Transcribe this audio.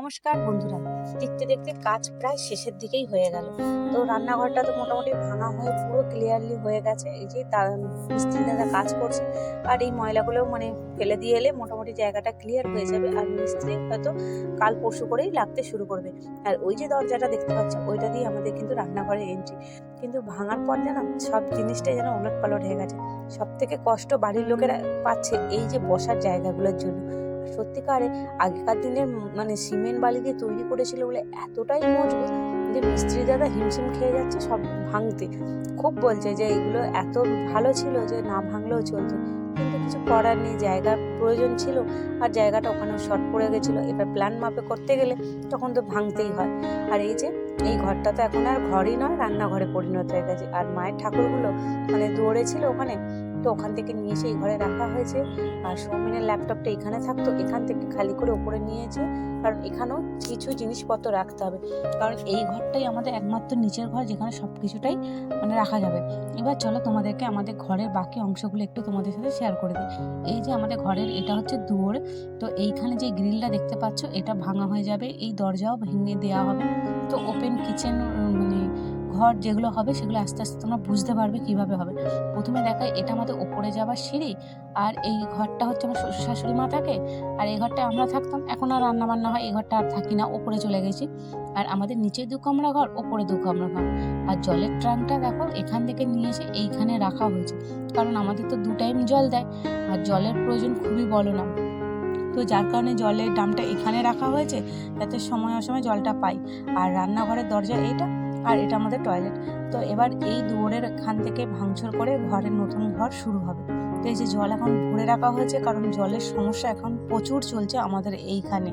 নমস্কার বন্ধুরা। দেখতে দেখতে কাজ প্রায় শেষের দিকেই হয়ে গেল। তো রান্নাঘরটা তো মোটামুটি ভাঙা হয়ে পুরো ক্লিয়ারলি হয়ে গেছে। এই যে তার মিস্ত্রি দাদা কাজ করছে। আর এই ময়লাগুলোও মানে ফেলে দিয়ে এলে মোটামুটি জায়গাটা ক্লিয়ার হয়ে যাবে। আর মিস্ত্রি হয়তো কাল পরশু করেই লাগতে শুরু করবে। আর ওই যে দরজাটা দেখতে পাচ্ছ, ওইটা দিয়ে আমাদের কিন্তু রান্নাঘরে এন্ট্রি কিন্তু ভাঙার পর যেন সব জিনিসটাই যেন ওলট পালট হয়ে গেছে। সব থেকে কষ্ট বাড়ির লোকেরা পাচ্ছে এই যে বসার জায়গাগুলোর জন্য। সত্যিকারে আগেকার দিনের মানে সিমেন্ট বালি দিয়ে তৈরি করেছিল বলে এতটাই মজবুত যে মিস্ত্রি দাদা হিমশিম খেয়ে যাচ্ছে, সব ভাঙতে। খুব বলছে যে এগুলো এত ভালো ছিল যে না ভাঙলেও চলতো। কিন্তু কিছু করার নেই জায়গার প্রয়োজন ছিল আর জায়গাটা ওখানে শর্ট পড়ে গেছিল। এবার প্ল্যান মাপে করতে গেলে তখন তো ভাঙতেই হয়। আর এই যে, এই ঘরটা তো এখন আর ঘরই নয়, রান্নাঘরে পরিণত হয়ে গেছে। আর মায়ের ঠাকুরগুলো মানে দৌড়ে ছিল ওখানে। তো ওখান থেকে নিয়ে এসে এই ঘরে রাখা হয়েছে। আর সৌমিনের ল্যাপটপটা এখানে থাকতো, এখান থেকে খালি করে উপরে নিয়েছে কারণ এখানেও কিছু জিনিসপত্র রাখতে হবে। কারণ এই ঘরটাই আমাদের একমাত্র নিচের ঘর, যেখানে সব কিছুটাই মানে রাখা যাবে। এবার চলো তোমাদেরকে আমাদের ঘরের বাকি অংশগুলো একটু তোমাদের সাথে শেয়ার করে দিই। এই যে আমাদের ঘরের, এটা হচ্ছে দুয়ার। তো এইখানে যে গ্রিলটা দেখতে পাচ্ছ, এটা ভাঙা হয়ে যাবে। এই দরজাও ভেঙে দেওয়া হবে। তো ওপেন কিচেন মানে ঘর যেগুলো হবে সেগুলো আস্তে আস্তে তোমরা বুঝতে পারবে কীভাবে হবে। প্রথমে দেখায় এটা আমাদের ওপরে যাওয়ার সিঁড়ি, আর এই ঘরটা হচ্ছে আমার শ্বশুর শাশুড়ি মা থাকে আর এই ঘরটা আমরা থাকতাম, এখন আর রান্না বান্না হয়, এই ঘরটা আর থাকি না ওপরে চলে গেছি। আর আমাদের নিচে দু কামরা ঘর ওপরে দু কামরা ঘর। আর জলের ট্রাঙ্কটা দেখো, এখান থেকে নিয়ে এসে এইখানে রাখা হয়েছে। কারণ আমাদের তো দু টাইম জল দেয়, আর জলের প্রয়োজন খুবই বলো না। তো যার কারণে জলের ডামটা এখানে রাখা হয়েছে, যাতে সময় অসময় জলটা পাই। আর রান্নাঘরের দরজা এটা আর এটা আমাদের টয়লেট তো এবার এই দুয়ারের এখান থেকে ভাঙচুর করে ঘরের নতুন ঘর শুরু হবে। তো এই যে জল এখন ভরে রাখা হয়েছে, কারণ জলের সমস্যা এখন প্রচুর চলছে আমাদের এইখানে।